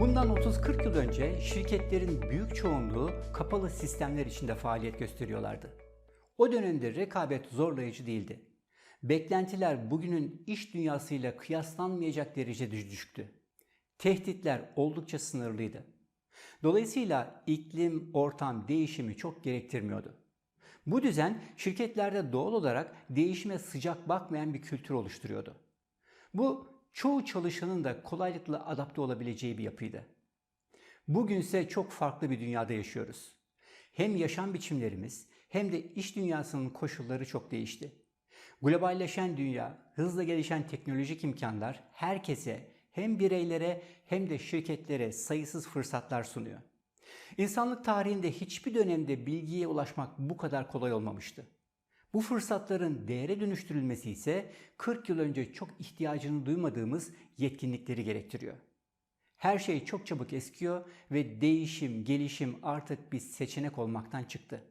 Bundan 30-40 yıl önce şirketlerin büyük çoğunluğu kapalı sistemler içinde faaliyet gösteriyorlardı. O dönemde rekabet zorlayıcı değildi. Beklentiler bugünün iş dünyasıyla kıyaslanmayacak derecede düşüktü. Tehditler oldukça sınırlıydı. Dolayısıyla iklim, ortam değişimi çok gerektirmiyordu. Bu düzen şirketlerde doğal olarak değişime sıcak bakmayan bir kültür oluşturuyordu. Bu çoğu çalışanın da kolaylıkla adapte olabileceği bir yapıydı. Bugünse çok farklı bir dünyada yaşıyoruz. Hem yaşam biçimlerimiz hem de iş dünyasının koşulları çok değişti. Globalleşen dünya, hızla gelişen teknolojik imkanlar herkese hem bireylere hem de şirketlere sayısız fırsatlar sunuyor. İnsanlık tarihinde hiçbir dönemde bilgiye ulaşmak bu kadar kolay olmamıştı. Bu fırsatların değere dönüştürülmesi ise 40 yıl önce çok ihtiyacını duymadığımız yetkinlikleri gerektiriyor. Her şey çok çabuk eskiyor ve değişim, gelişim artık bir seçenek olmaktan çıktı.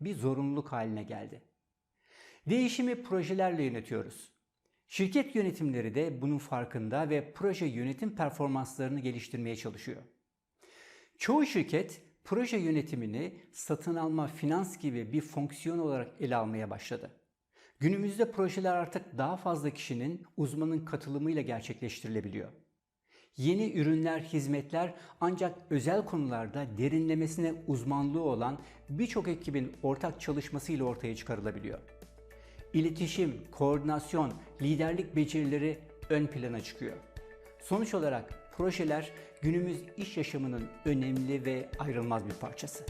Bir zorunluluk haline geldi. Değişimi projelerle yönetiyoruz. Şirket yönetimleri de bunun farkında ve proje yönetim performanslarını geliştirmeye çalışıyor. Çoğu şirket proje yönetimini satın alma, finans gibi bir fonksiyon olarak ele almaya başladı. Günümüzde projeler artık daha fazla kişinin, uzmanın katılımıyla gerçekleştirilebiliyor. Yeni ürünler, hizmetler ancak özel konularda derinlemesine uzmanlığı olan birçok ekibin ortak çalışmasıyla ortaya çıkarılabiliyor. İletişim, koordinasyon, liderlik becerileri ön plana çıkıyor. Sonuç olarak projeler günümüz iş yaşamının önemli ve ayrılmaz bir parçası.